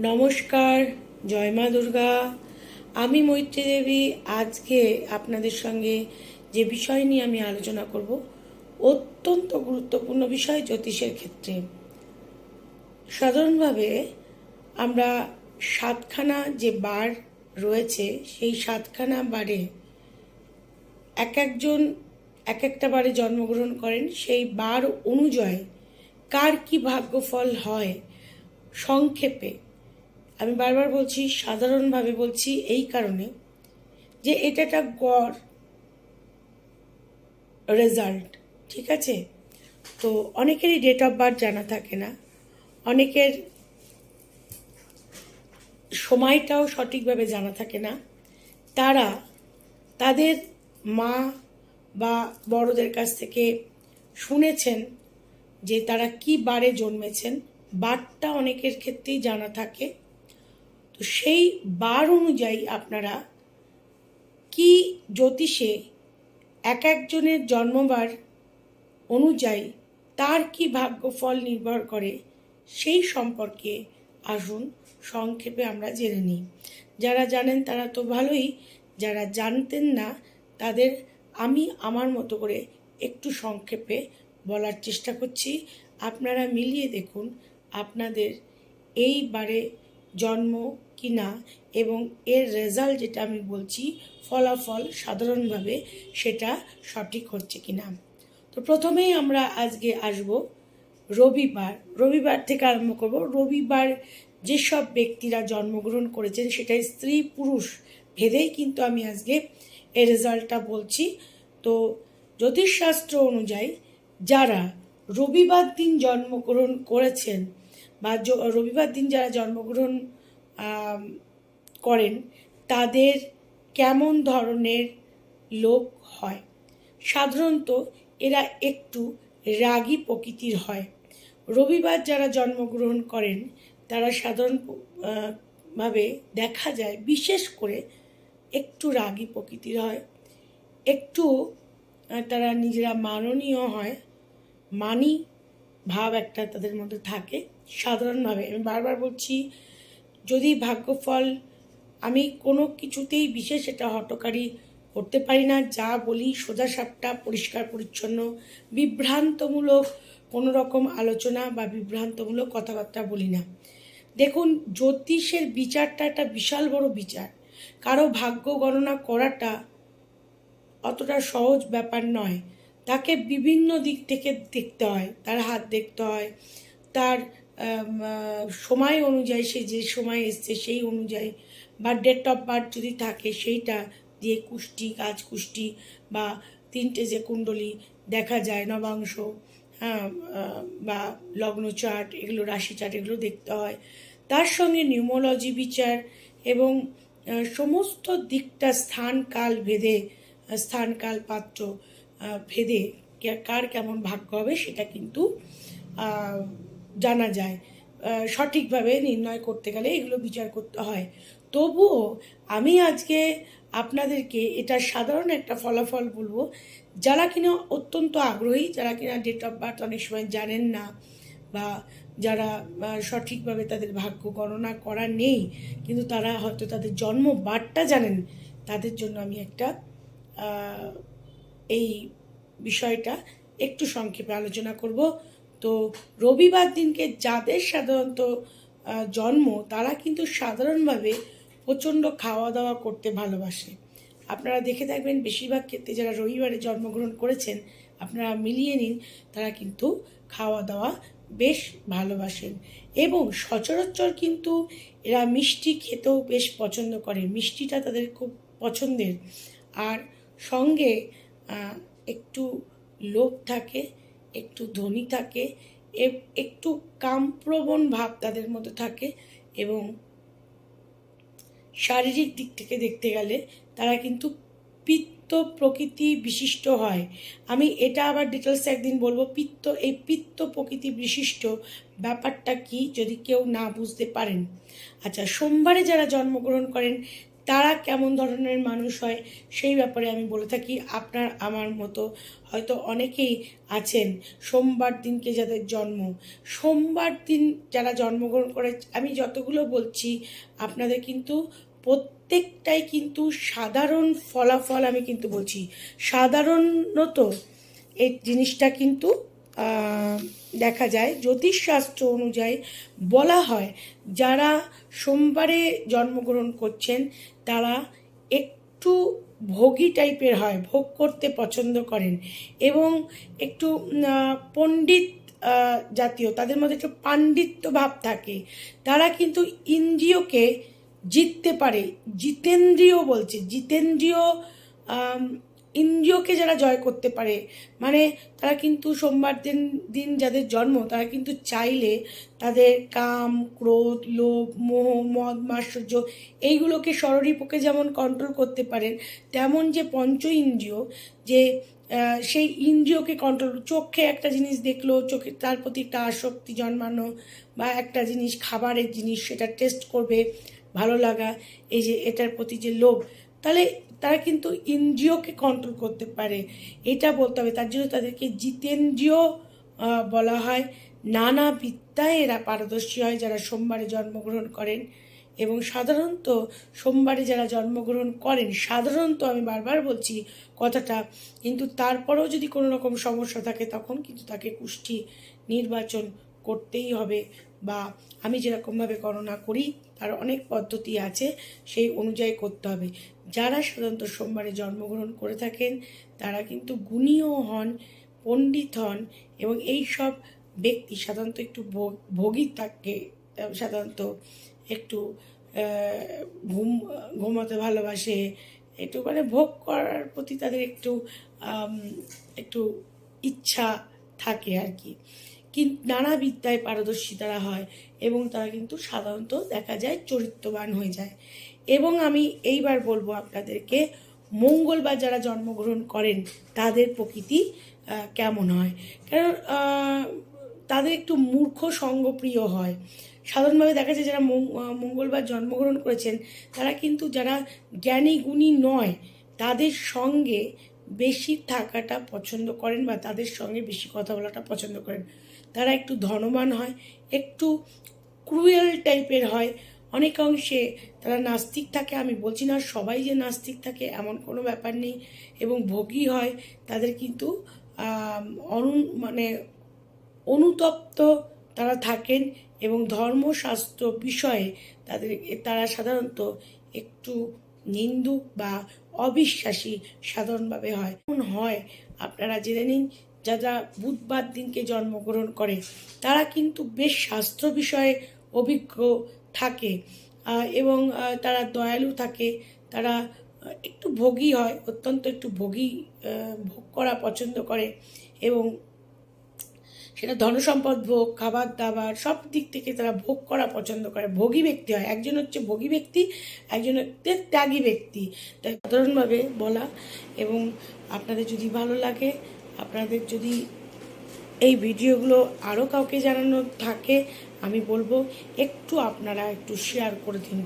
নমস্কার, জয় মা দুর্গা। আমি মৈত্রী দেবী। আজকে আপনাদের সঙ্গে যে বিষয় নিয়ে আমি আলোচনা করব, অত্যন্ত গুরুত্বপূর্ণ বিষয় জ্যোতিষের ক্ষেত্রে। সাধারণভাবে আমরা সাতখানা যে বার রয়েছে, সেই সাতখানা বারে এক একজন এক একটা বারে জন্মগ্রহণ করেন। সেই বার অনুযায়ী কার কি ভাগ্যফল হয় সংক্ষেপে আমি বারবার বলছি, সাধারণভাবে বলছি এই কারণে যে এটা একটা গড় রেজাল্ট ঠিক আছে? তো অনেকেরই ডেট অফ বার্থ জানা থাকে না। অনেকের সময়টাও সঠিকভাবে জানা থাকে না। তারা তাদের মা বা বড়দের কাছ থেকে শুনেছেন যে তারা কি বারে জন্মেছেন। বারটা অনেকের ক্ষেত্রেই জানা থাকে। তো সেই বার অনুযায়ী আপনারা কি জ্যোতিষে এক একজনের জন্মবার অনুযায়ী তার কি ভাগ্যফল নির্ভর করে সেই সম্পর্কে আসুন, সংক্ষেপে আমরা জেনে নিই। যারা জানেন তারা তো ভালোই, যারা জানতেন না তাদের আমি আমার মতো করে একটু সংক্ষেপে বলার চেষ্টা করছি। আপনারা মিলিয়ে দেখুন আপনাদের এইবারে জন্ম কিনা এবং এর রেজাল্ট যেটা আমি বলছি, ফলাফল সাধারণভাবে সেটা সঠিক হচ্ছে কিনা। তো প্রথমেই আমরা আজকে আসব রবিবার। রবিবার থেকে আরম্ভ করব। রবিবার যেসব ব্যক্তিরা জন্মগ্রহণ করেছেন সেটাই স্ত্রী পুরুষ ভেদেই কিন্তু আমি আজকে এর রেজাল্টটা বলছি। তো জ্যোতিষশাস্ত্র অনুযায়ী যারা রবিবার দিন জন্মগ্রহণ করেছেন বা রবিবার দিন যারা জন্মগ্রহণ করেন, তাদের কেমন ধরনের লোক হয়? সাধারণত এরা একটু রাগী প্রকৃতির হয়। রবিবার যারা জন্মগ্রহণ করেন, তারা সাধারণ ভাবে দেখা যায়, বিশেষ করে একটু রাগী প্রকৃতির হয়। একটু তারা নিজেরা মাননীয় হয়, মানি ভাব একটা তাদের মধ্যে থাকে। সাধারণভাবে, আমি বারবার বলছি যদি ভাগ্যফল, আমি কোনো কিছুতেই বিশেষ এটা হটকারী করতে পারি না, যা বলি সোজা সাপটা পরিষ্কার পরিচ্ছন্ন, বিভ্রান্তমূলক কোনো রকম আলোচনা বা বিভ্রান্তমূলক কথাবার্তা বলি না। দেখুন, জ্যোতিষের বিচারটা একটা বিশাল বড় বিচার। কারও ভাগ্য গণনা করাটা অতটা সহজ ব্যাপার নয়। তাকে বিভিন্ন দিক থেকে দেখতে হয়, তার হাত দেখতে হয়, তার সময় অনুযায়ী সে যে সময় এসছে সেই অনুযায়ী বা ডেট অফ বার্থ যদি থাকে সেইটা দিয়ে কুষ্টি কাজ কুষ্টি বা তিনটে যে কুণ্ডলী দেখা যায়, নবাংশ হ্যাঁ বা লগ্ন চার্ট, এগুলো রাশি চার্ট, এগুলো দেখতে হয়। তার সঙ্গে নিউমোলজি বিচার এবং সমস্ত দিকটা স্থান কাল ভেদে, স্থান কাল পাত্র ভেদে কার কেমন ভাগ্য হবে সেটা কিন্তু জানা যায় সঠিকভাবে নির্ণয় করতে গেলে এগুলো বিচার করতে হয়। তবুও আমি আজকে আপনাদেরকে এটা সাধারণ একটা ফলাফল বলব, যারা কিনা অত্যন্ত আগ্রহী, যারা কিনা ডেট অফ বার্থ অনেক সময় জানেন না বা যারা সঠিকভাবে তাদের ভাগ্য গণনা করা নেই, কিন্তু তারা হয়তো তাদের জন্ম বারটা জানেন, তাদের জন্য আমি একটা এই বিষয়টা একটু সংক্ষেপে আলোচনা করব। তো রবিবার দিনকে যাদের সাধারণত জন্ম, তারা কিন্তু সাধারণভাবে প্রচণ্ড খাওয়া দাওয়া করতে ভালোবাসে। আপনারা দেখে থাকবেন, বেশিরভাগ ক্ষেত্রে যারা রবিবারে জন্মগ্রহণ করেছেন, আপনারা মিলিয়ে নিন, তারা কিন্তু খাওয়া দাওয়া বেশ ভালোবাসেন। এবং সচরাচর কিন্তু এরা মিষ্টি খেতেও বেশ পছন্দ করে। মিষ্টিটা তাদের খুব পছন্দের। আর সঙ্গে একটু লোভ থাকে একটু ধনী থাকে একটু কামপ্রবণ ভাব তাদের মধ্যে থাকে এবং শারীরিক দিক থেকে দেখতে গেলে তারা কিন্তু পিত্ত প্রকৃতি বিশিষ্ট হয়। আমি এটা আবার ডিটেলস একদিন বলব, পিত্ত, এই পিত্ত প্রকৃতি বিশিষ্ট ব্যাপারটা কি যদি কেউ না বুঝতে পারেন? আচ্ছা সোমবারে যারা জন্মগ্রহণ করেন তারা কেমন ধরনের মানুষ হয় সেই ব্যাপারে আমি বলে থাকি। আপনার আমার মতো হয়তো অনেকেই আছেন, সোমবার দিনকে যাদের জন্ম। সোমবার দিন যারা জন্মগ্রহণ করে, আমি যতগুলো বলছি, আপনাদের কিন্তু প্রত্যেকটাই কিন্তু সাধারণ ফলাফল আমি কিন্তু বলছি। সাধারণত এই জিনিসটা কিন্তু দেখা যায়, জ্যোতিষশাস্ত্র অনুযায়ী বলা হয়, যারা সোমবারে জন্মগ্রহণ করছেন, তারা একটু ভোগী টাইপের হয়, ভোগ করতে পছন্দ করেন এবং একটু পণ্ডিত জাতীয়, তাদের মধ্যে একটু পাণ্ডিত্য ভাব থাকে। তারা কিন্তু ইন্দ্রিয়কে জিততে পারে, জিতেন্দ্রীয় বলছে, জিতেন্দ্রীয় ইন্দ্রিয়কে যারা জয় করতে পারে মানে তারা কিন্তু সোমবার দিন দিন যাদের জন্ম, তারা কিন্তু চাইলে তাদের কাম, ক্রোধ, লোভ, মোহ, মদ মাশ্চর্য এইগুলোকে স্বরূপকে যেমন কন্ট্রোল করতে পারেন, তেমন যে পঞ্চ ইন্দ্রিয়, যে সেই ইন্দ্রিয়কে কন্ট্রোল চোখে একটা জিনিস দেখল, চোখে তার প্রতি একটা আসক্তি জন্মানো বা একটা জিনিস, খাবারের জিনিস সেটা টেস্ট করবে, ভালো লাগা, এই যে এটার প্রতি যে লোভ, তাহলে তারা কিন্তু ইন্দ্রিয়কে কন্ট্রোল করতে পারে। এটা বলতে হবে। তার জন্য তাদেরকে জিতেন্দ্রিয় বলা হয়। নানা বিদ্যায় এরা পারদর্শী হয় যারা সোমবারে জন্মগ্রহণ করেন এবং সাধারণত সোমবারে যারা জন্মগ্রহণ করেন, সাধারণত আমি বারবার বলছি কথাটা, কিন্তু তারপরেও যদি কোনো রকম সমস্যা থাকে, তখন কিন্তু তাকে কুষ্টি নির্বাচন করতেই হবে বা আমি যেরকমভাবে গণনা করি তার অনেক পদ্ধতি আছে, সেই অনুযায়ী করতে হবে। যারা সাধারণত সোমবারে জন্মগ্রহণ করে থাকেন, তারা কিন্তু গুণীয় হন, পণ্ডিত হন এবং এই সব ব্যক্তি সাধারণত একটু ভোগ- থাকে সাধারণত একটু ঘুম, ঘুমাতে ভালোবাসে, একটু মানে ভোগ করার প্রতি তাদের একটু একটু ইচ্ছা থাকে আর কি। নানা বিদ্যায় পারদর্শী তারা হয় এবং তারা কিন্তু সাধারণত দেখা যায় চরিত্রবান হয়ে যায়। এবং আমি এইবার বলব আপনাদেরকে, মঙ্গলবার যারা জন্মগ্রহণ করেন, তাদের প্রকৃতি কেমন হয়? কারণ তাদের একটু মূর্খ সঙ্গপ্রিয় হয়। সাধারণভাবে দেখা যায় যারা মঙ্গলবার জন্মগ্রহণ করেছেন, তারা কিন্তু যারা জ্ঞানী গুণী নয়, তাদের সঙ্গে বেশি থাকাটা পছন্দ করেন বা তাদের সঙ্গে বেশি কথা বলাটা পছন্দ করেন। তারা একটু ধনবান হয়, একটু ক্রুয়েল টাইপের হয়। অনেকাংশে তারা নাস্তিক থাকে, আমি বলছি না সবাই যে নাস্তিক থাকে, এমন কোনো ব্যাপার নেই। এবং ভোগী হয়, তাদের কিন্তু অনু মানে অনুতপ্ত তারা থাকেন এবং ধর্মশাস্ত্র বিষয়ে তাদের, তারা সাধারণত একটু নিন্দুক বা অবিশ্বাসী সাধারণভাবে হয়। হয়, আপনারা জেনে নিন। যারা বুধবার দিনকে জন্মগ্রহণ করে, তারা কিন্তু বেশ স্বাস্থ্য বিষয়ে অভিজ্ঞ থাকে এবং তারা দয়ালু থাকে, তারা একটু ভোগী হয়, অত্যন্ত একটু ভোগী ভোগ করা পছন্দ করে, এবং সেটা ধনসম্পদ ভোগ, খাবার দাবার, সব দিক থেকে তারা ভোগ করা পছন্দ করে। ভোগী ব্যক্তি হয়, একজন হচ্ছে ভোগী ব্যক্তি, একজন হচ্ছে ত্যাগী ব্যক্তি। তাই সাধারণভাবে বলা, এবং আপনাদের যদি ভালো লাগে আপনাদের যদি এই ভিডিওগুলো আরও কাউকে জানানো থাকে, আমি বলব একটু আপনারা একটু শেয়ার করে দিন।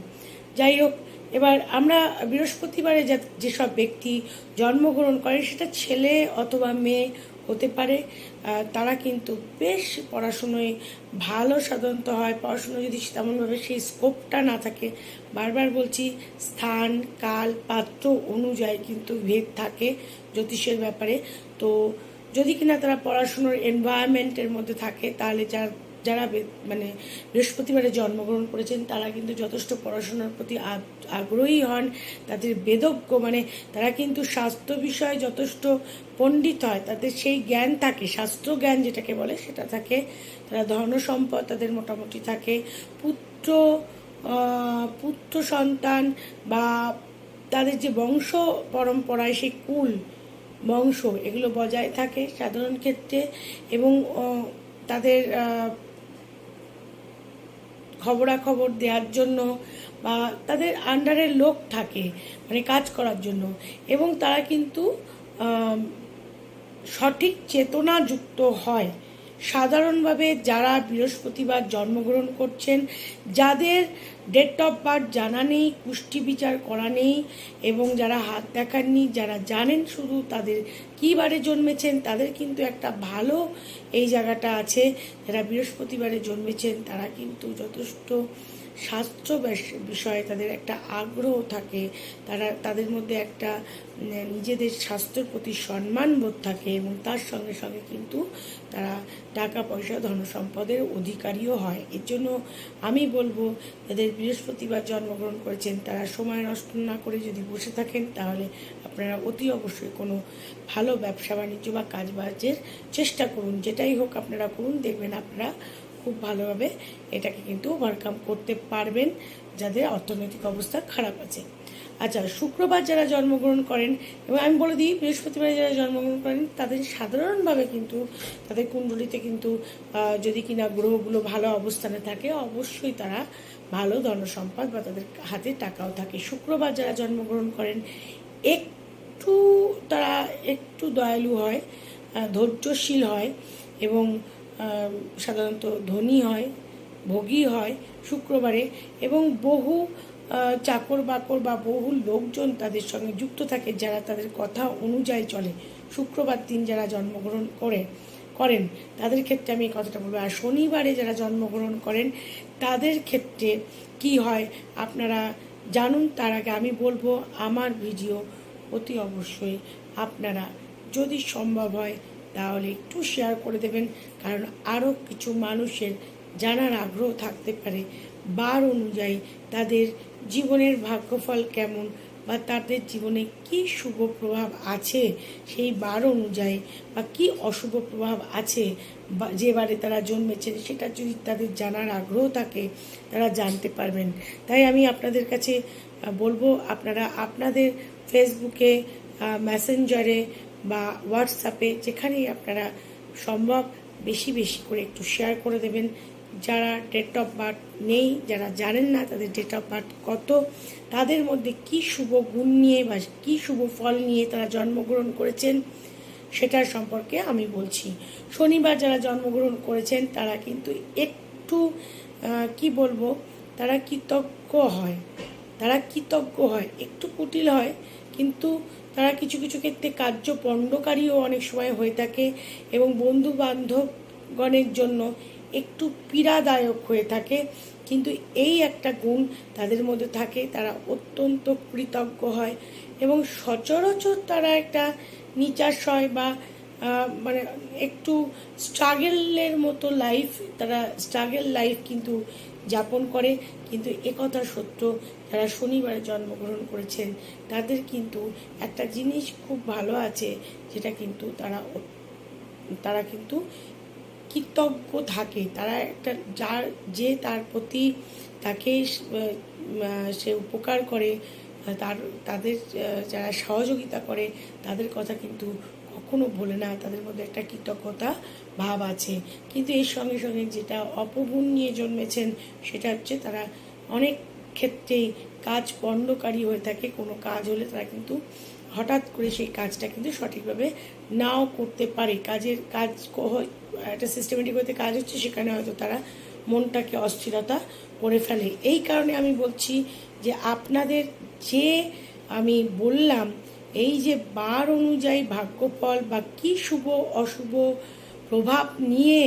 যাই হোক, এবার আমরা বৃহস্পতিবারে যেসব ব্যক্তি জন্মগ্রহণ করে, সেটা ছেলে অথবা মেয়ে হতে পারে। তারা কিন্তু বেশ পড়াশুনোয় ভালো সাধারণত হয়। পড়াশুনো যদি তেমনভাবে সেই স্কোপটা না থাকে, বারবার বলছি স্থান, কাল, পাত্র অনুযায়ী কিন্তু ভেদ থাকে জ্যোতিষের ব্যাপারে। তো যদি কিনা তারা পড়াশুনোর এনভায়রনমেন্টের মধ্যে থাকে, তাহলে যার যারা মানে বৃহস্পতিবারে জন্মগ্রহণ করেছেন, তারা কিন্তু যথেষ্ট পড়াশোনার প্রতি আগ- আগ্রহী হন, তাদের বেদজ্ঞ মানে তারা কিন্তু স্বাস্থ্য বিষয়ে যথেষ্ট পণ্ডিত হয়, তাদের সেই জ্ঞান থাকে শাস্ত্র জ্ঞান যেটাকে বলে, সেটা থাকে। তারা ধন সম্পদ তাদের মোটামুটি থাকে। পুত্র পুত্র সন্তান বা তাদের যে বংশ পরম্পরায় সেই কুল, বংশ, এগুলো বজায় থাকে সাধারণ ক্ষেত্রে এবং তাদের খবরাখবর দেওয়ার জন্য বা তাদের আন্ডারে লোক থাকে মানে কাজ করার জন্য। এবং তারা কিন্তু সঠিক চেতনাযুক্ত হয়। সাধারণভাবে যারা বৃহস্পতিবার জন্মগ্রহণ করছেন, যাদের ডেট অফ বার্থ জানা নেই, পুষ্টি বিচার করা নেই, এবং যারা হাত দেখাননি, যারা জানেন শুধু তাদের কী বারে জন্মেছেন, তাদের কিন্তু একটা ভালো এই জায়গাটা আছে। যারা বৃহস্পতিবারে জন্মেছেন, তারা কিন্তু যথেষ্ট স্বাস্থ্য বিষয়ে তাদের একটা আগ্রহ থাকে। তারা তাদের মধ্যে একটা নিজেদের স্বাস্থ্যের প্রতি সম্মান বোধ থাকে, এবং তার সঙ্গে সঙ্গে কিন্তু টাকা পয়সা ধন সম্পদের অধিকারীও হয়। এর জন্য আমি বলব, যাদের বৃহস্পতিবার জন্মগ্রহণ করেছেন, তারা সময় নষ্ট না করে যদি বসে থাকেন, তাহলে আপনারা অতি অবশ্যই কোনো ভালো ব্যবসা বাণিজ্য বা কাজ বাজের চেষ্টা করুন। যেটাই হোক আপনারা করুন, দেখবেন আপনারা খুব ভালোভাবে এটাকে কিন্তু ওভারকাম করতে পারবেন, যাদের অর্থনৈতিক অবস্থা খারাপ আছে। আচ্ছা শুক্রবার যারা জন্মগ্রহণ করেন, এবং আমি বলে দিই, বৃহস্পতিবারে যারা জন্মগ্রহণ করেন, তাদের সাধারণভাবে কিন্তু, তাদের কুণ্ডলিতে কিন্তু যদি কিনা গ্রহগুলো ভালো অবস্থানে থাকে, অবশ্যই তারা ভালো ধনসম্পদ বা তাদের হাতে টাকাও থাকে। শুক্রবার যারা জন্মগ্রহণ করেন, একটু তারা একটু দয়ালু হয় ধৈর্যশীল হয়, এবং সাধারণত ধনী হয়, ভোগী হয় শুক্রবারে, এবং বহু চাকর বাকর বা বহু লোকজন তাদের সঙ্গে যুক্ত থাকে যারা তাদের কথা অনুযায়ী চলে। শুক্রবার দিন যারা জন্মগ্রহণ করে, করেন, তাদের ক্ষেত্রে আমি এই কথাটা বলব। আর শনিবারে যারা জন্মগ্রহণ করেন, তাদের ক্ষেত্রে কি হয় আপনারা জানুন, তার আগে আমি বলব, আমার ভিডিও অতি অবশ্যই আপনারা যদি সম্ভব হয় তাহলে একটু শেয়ার করে দেবেন, কারণ আরও কিছু মানুষের জানার আগ্রহ থাকতে পারে। বার অনুযায়ী তাদের জীবনের ভাগ্যফল কেমন বা তাদের জীবনে কি শুভ প্রভাব আছে, সেই বার অনুযায়ী বা কি অশুভ প্রভাব আছে বা যে বারে তারা জন্মেছেন সেটা যদি তাদের জানার আগ্রহ থাকে, তারা জানতে পারবেন। তাই আমি আপনাদের কাছে বলব আপনারা আপনাদের ফেসবুকে মেসেঞ্জারে বা হোয়াটসঅ্যাপে যেখানেই আপনারা সম্ভব বেশি বেশি করে একটু শেয়ার করে দেবেন। যারা ডেট অফ বার্থ নেই, যারা জানেন না তাদের ডেট অফ বার্থ কত, তাদের মধ্যে কি শুভ গুণ নিয়ে বা কি শুভ ফল নিয়ে তারা জন্মগ্রহণ করেছেন সেটার সম্পর্কে আমি বলছি। শনিবার যারা জন্মগ্রহণ করেছেন, তারা কিন্তু একটু কি বলব, তারা কৃতজ্ঞ হয়। তারা কৃতজ্ঞ হয়, একটু কুটিল হয়, কিন্তু তারা কিছু কিছু ক্ষেত্রে কার্য পণ্ডকারীও অনেক সময় হয়ে থাকে এবং বন্ধু বান্ধবগণের জন্য একটু পীড়াদায়ক হয়ে থাকে। কিন্তু এই একটা গুণ তাদের মধ্যে থাকে, তারা অত্যন্ত কৃতজ্ঞ হয় এবং সচরাচর তারা একটা নিচাশয় বা মানে একটু স্ট্রাগেলের মতো লাইফ, তারা স্ট্রাগেল লাইফ কিন্তু যাপন করে। কিন্তু একথা সত্য যারা শনিবারে জন্মগ্রহণ করেছেন, তাদের কিন্তু একটা জিনিস খুব ভালো আছে, যেটা কিন্তু তারা তারা কিন্তু কৃতজ্ঞ থাকে। তারা একটা, যার, যে তার প্রতি তাকে সে উপকার করে তার, তাদের যারা সহযোগিতা করে, তাদের কথা কিন্তু কখনো ভোলে না। তাদের মধ্যে একটা কৃতজ্ঞতা ভাব আছে। কিন্তু এর সঙ্গে সঙ্গে যেটা অপগুণ নিয়ে জন্মেছেন, সেটা হচ্ছে তারা অনেক ক্ষেত্রেই কাজ পণ্ডকারী হয়ে থাকে। কোনো কাজ হলে তারা কিন্তু হঠাৎ করে সেই কাজটা কিন্তু সঠিকভাবে নাও করতে পারে। কাজের কাজ একটা সিস্টেমেটিক হতে কাজ হচ্ছে, সেখানে হয়তো তারা মনটাকে অস্থিরতা করে ফেলে। এই কারণে আমি বলছি যে আপনাদের যে আমি বললাম, এই যে বার অনুযায়ী ভাগ্যফল বা কি শুভ, অশুভ প্রভাব নিয়ে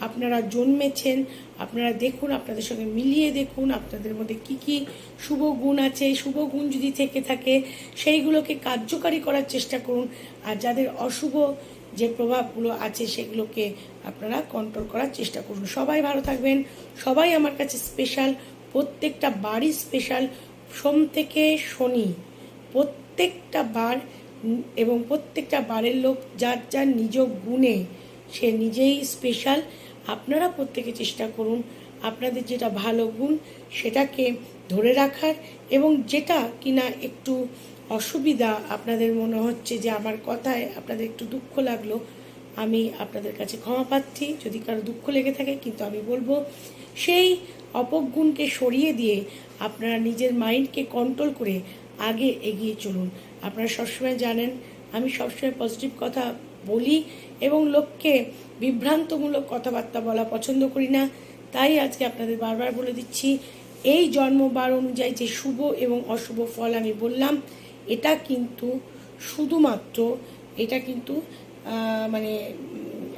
আপনারা জন্মেছেন, আপনারা দেখুন, আপনাদের সঙ্গে মিলিয়ে দেখুন, আপনাদের মধ্যে কি কি শুভ গুণ আছে, শুভ গুণ যদি থেকে থাকে, সেইগুলোকে কার্যকারী করার চেষ্টা করুন। আর যাদের অশুভ যে প্রভাবগুলো আছে, সেগুলোকে আপনারা কন্ট্রোল করার চেষ্টা করুন। সবাই ভালো থাকবেন। সবাই আমার কাছে স্পেশাল প্রত্যেকটা বাড়ি স্পেশাল সোম থেকে শনি, প্রত্যেকটা বার এবং প্রত্যেকটা বারের লোক যার যার নিজ গুণে সে নিজেই স্পেশাল আপনারা প্রত্যেকে চেষ্টা করুন আপনাদের যেটা ভালো গুণ সেটাকে ধরে রাখার এবং যেটা কিনা একটু অসুবিধা আপনাদের মনে হচ্ছে যে আমার কথায় আপনাদের একটু দুঃখ লাগল, আমি আপনাদের কাছে ক্ষমা পাচ্ছি। যদি কারও দুঃখ লেগে থাকে কিন্তু আমি বলব, সেই অপগুণকে সরিয়ে দিয়ে আপনারা নিজের মাইন্ডকে কন্ট্রোল করে আগে এগিয়ে চলুন। আপনারা সবসময় জানেন, আমি সবসময় পজিটিভ কথা বলি এবং লোককে বিভ্রান্তমূলক কথাবার্তা বলা পছন্দ করি না। তাই আজকে আপনাদের বারবার বলে দিচ্ছি, এই জন্মবার অনুযায়ী যে শুভ এবং অশুভ ফল আমি বললাম, এটা কিন্তু শুধুমাত্র, এটা কিন্তু মানে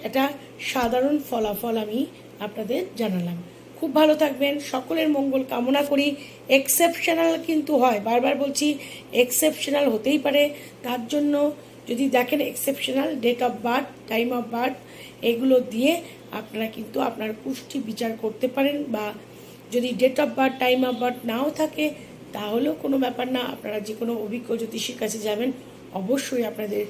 এটা সাধারণ ফলাফল আমি আপনাদের জানালাম। খুব ভালো থাকবেন, সকলের মঙ্গল কামনা করি। এক্সেপশনাল কিন্তু হয়, বারবার বলছি এক্সেপশনাল হতেই পারে। তার জন্য যদি দেখেন exceptional date of birth time of birth এগুলো দিয়ে আপনারা কিন্তু আপনার পুষ্টি বিচার করতে পারেন বা যদি date of birth time of birth নাও থাকে, তাহলেও কোনো ব্যাপার না। আপনারা যে কোনো অভিজ্ঞ জ্যোতিষীর কাছে যাবেন, অবশ্যই আপনাদের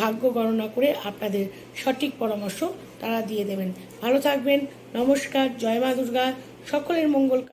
ভাগ্য গণনা করে আপনাদের সঠিক পরামর্শ তারা দিয়ে দেবেন। ভালো থাকবেন, নমস্কার, জয় মা দুর্গা, সকলের মঙ্গল